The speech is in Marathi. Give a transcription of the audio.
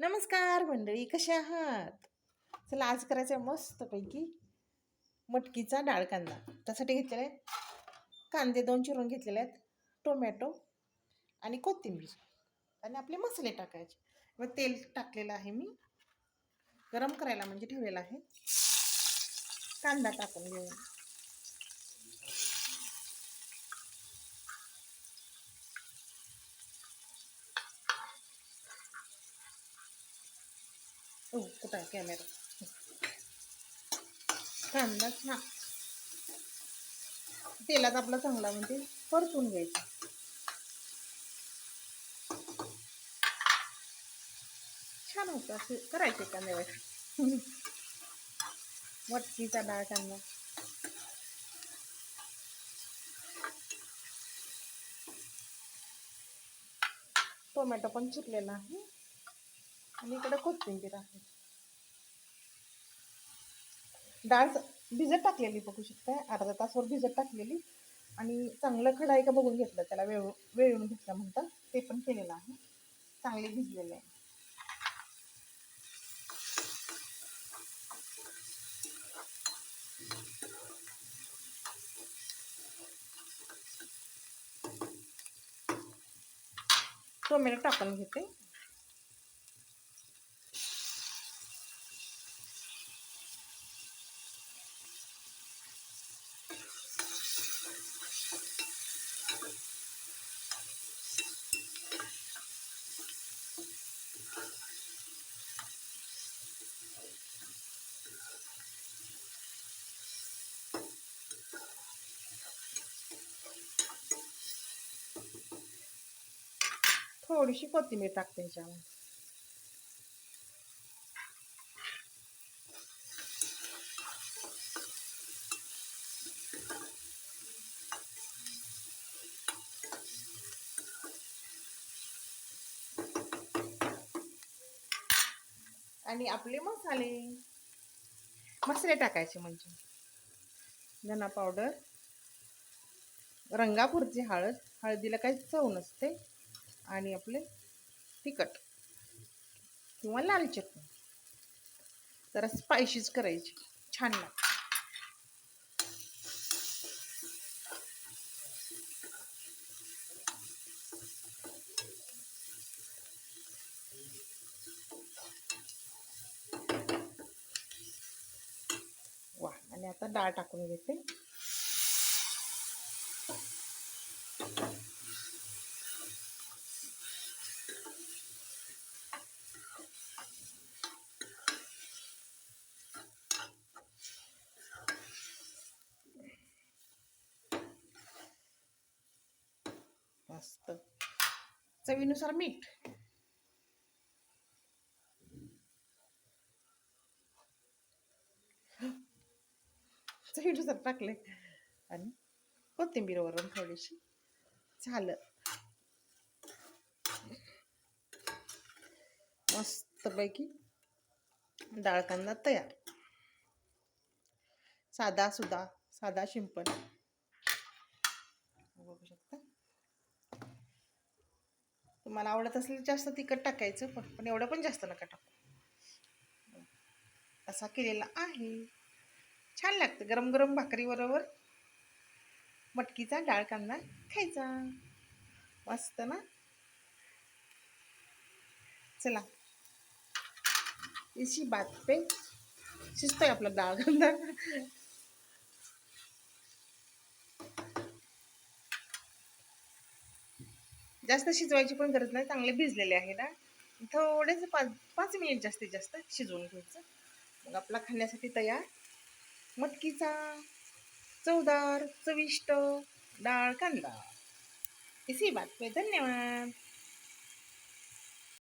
नमस्कार मंडळी कसे आहात? चला आज करायचं आहे मस्तपैकी मटकीचा डाळ कांदा. त्यासाठी घेतलेला आहे कांदे दोन चिरून घेतलेले आहेत टोमॅटो आणि कोथिंबीर आणि आपले मसाले टाकायचे. व तेल टाकलेलं आहे मी. गरम करायला म्हणजे ठेवलेलं आहे. कांदा टाकून घेऊन. ओ कुठं कॅमेरा कांदा छान तेलात आपला चांगला म्हणजे परतून घ्यायचा छान होतं असे करायचे कांदे मटकीचा डाळ कांदा टोमॅटो पण चिरलेला आहे आणि इकडे कोथिंबीर आहे. डाळ भिजत टाकलेली बघू शकता अर्धा तासवर भिजत टाकलेली. आणि चांगलं खडा आहे का बघून घेतलं त्याला वेळ वेळून घेतलं म्हणतात. ते पण केलेलं आहे. चांगले भिजलेले आहे. टोमॅटो टाकून घेते. थोडीशी कोथिंबीर टाकते ह्याच्यावर आणि आपले मसाले? मसाले टाकायचे म्हणजे? धना पावडर रंगापुरची हळद. हळदीला काही चव नसते. आणि आपले तिखट किंवा लाल चटणी. जरा स्पायशीच करायची. छान लागते. वा आणि आता डाळ टाकून घेते. मस्त चवीनुसार मीठ. चवीनुसार टाकले आणि कोथिंबीर वरून थोडीशी झालं. मस्तपैकी डाळ कांदा तयार. साधा सुद्धा साधा शिंपण बघू शकता. तुम्हाला आवडत असेल जास्त तिखट टाकायचं पण पण एवढं पण जास्त नका टाकू. असा केलेला आहे. छान लागतं. गरम गरम भाकरीबरोबर मटकीचा डाळ कांदा खायचा. मस्त ना? चला. इशी बात पे शिजतोय आपला डाळ कांदा. जास्त शिजवायची पण गरज नाही चांगले भिजलेले आहे ना. थोडेच पाच पाच मिनिट जास्तीत जास्त शिजवून घ्यायचं. मग आपला खाण्यासाठी तयार. मटकीचा चवदार चविष्ट डाळ कांदा. इसी बात पे धन्यवाद.